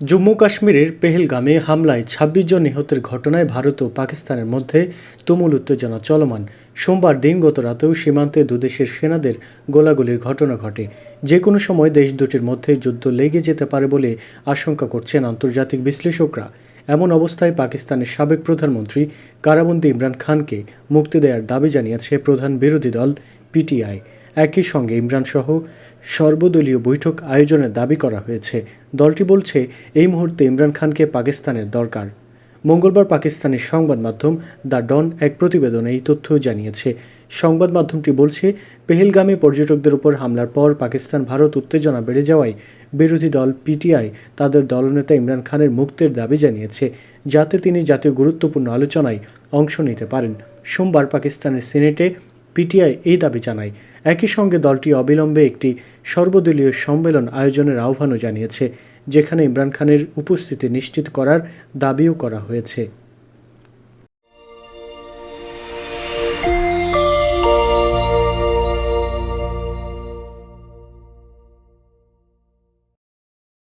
জম্মু কাশ্মীরের পেহেলগামে হামলায় ছাব্বিশ জন নিহতের ঘটনায় ভারত ও পাকিস্তানের মধ্যে তুমুল উত্তেজনা চলমান। সোমবার দিনগত রাতেও সীমান্তে দুদেশের সেনাদের গোলাগুলির ঘটনা ঘটে। যে কোনো সময় দেশ দুটির মধ্যে যুদ্ধ লেগে যেতে পারে বলে আশঙ্কা করছেন আন্তর্জাতিক বিশ্লেষকরা। এমন অবস্থায় পাকিস্তানের সাবেক প্রধানমন্ত্রী কারাবন্দী ইমরান খানকে মুক্তি দেওয়ার দাবি জানিয়েছে প্রধান বিরোধী দল পিটিআই। একই সঙ্গে ইমরান সহ সর্বদলীয় বৈঠক আয়োজনের দাবি করা হয়েছে। দলটি বলছে, এই মুহূর্তে ইমরান খানকে পাকিস্তানের দরকার। মঙ্গলবার পাকিস্তানের সংবাদ মাধ্যম দ্য ডন এক প্রতিবেদনে এই তথ্য জানিয়েছে। সংবাদ মাধ্যমটি বলছে, পেহেলগামে পর্যটকদের উপর হামলার পর পাকিস্তান, ভারত উত্তেজনা বেড়ে যাওয়ায় বিরোধী দল পিটিআই তাদের দলনেতা ইমরান খানের মুক্তির দাবি জানিয়েছে, যাতে তিনি জাতীয় গুরুত্বপূর্ণ আলোচনায় অংশ নিতে পারেন। সোমবার পাকিস্তানের সিনেটে পিটিআই এই দাবি জানায়। একই সঙ্গে দলটি অবিলম্বে একটি সর্বদলীয় সম্মেলন আয়োজনের আহ্বানও জানিয়েছে, যেখানে ইমরান খানের উপস্থিতি নিশ্চিত করার দাবিও করা হয়েছে।